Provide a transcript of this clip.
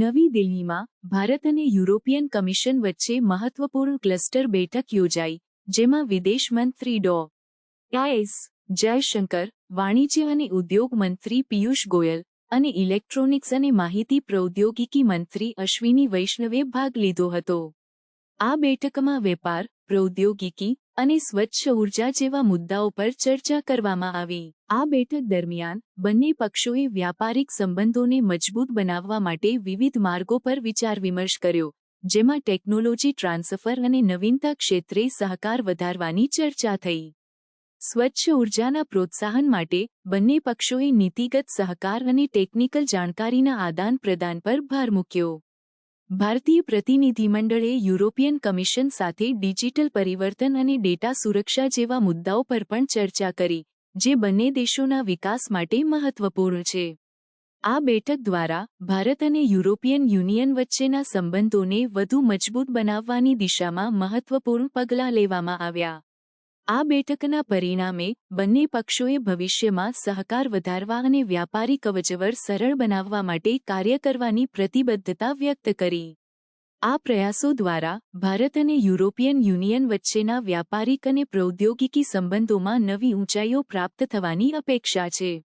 નવી દિલ્હીમાં ભારત અને યુરોપિયન કમિશન વચ્ચે મહત્વપૂર્ણ ક્લસ્ટર બેઠક યોજાઈ, જેમાં વિદેશ મંત્રી ડો. એસ. જયશંકર, વાણિજ્ય અને ઉદ્યોગ મંત્રી પિયુષ ગોયલ અને ઇલેક્ટ્રોનિક્સ અને માહિતી પ્રૌદ્યોગિકી મંત્રી અશ્વિની વૈષ્ણવે ભાગ લીધો હતો. આ બેઠકમાં વેપાર, પ્રૌદ્યોગિકી અને સ્વચ્છ ઊર્જા જેવા મુદ્દાઓ પર ચર્ચા કરવામાં આવી. આ બેઠક દરમિયાન બંને પક્ષોએ વ્યાપારિક સંબંધોને મજબૂત બનાવવા માટે વિવિધ માર્ગો પર વિચાર વિમર્શ કર્યો, જેમાં ટેકનોલોજી ટ્રાન્સફર અને નવીનતા ક્ષેત્રે સહકાર વધારવાની ચર્ચા થઈ. સ્વચ્છ ઉર્જાના પ્રોત્સાહન માટે બંને પક્ષોએ નીતિગત સહકાર અને ટેકનિકલ જાણકારીના આદાન પ્રદાન પર ભાર મૂક્યો. ભારતીય પ્રતિનિધિમંડળે યુરોપિયન કમિશન સાથે ડિજિટલ પરિવર્તન અને ડેટા સુરક્ષા જેવા મુદ્દાઓ પર પણ ચર્ચા કરી, જે બંને દેશોના વિકાસ માટે મહત્વપૂર્ણ છે. આ બેઠક દ્વારા ભારત અને યુરોપિયન યુનિયન વચ્ચેના સંબંધોને વધુ મજબૂત બનાવવાની દિશામાં મહત્વપૂર્ણ પગલાં લેવામાં આવ્યા. આ બેઠકના પરિણામે બંને પક્ષોએ ભવિષ્યમાં સહકાર વધારવા અને વ્યાપારી કવચવર સરળ બનાવવા માટે કાર્ય કરવાની પ્રતિબદ્ધતા વ્યક્ત કરી. આ પ્રયાસો દ્વારા ભારત અને યુરોપિયન યુનિયન વચ્ચેના વ્યાપારિક અને પ્રૌદ્યોગિકી સંબંધોમાં નવી ઊંચાઈઓ પ્રાપ્ત થવાની અપેક્ષા છે.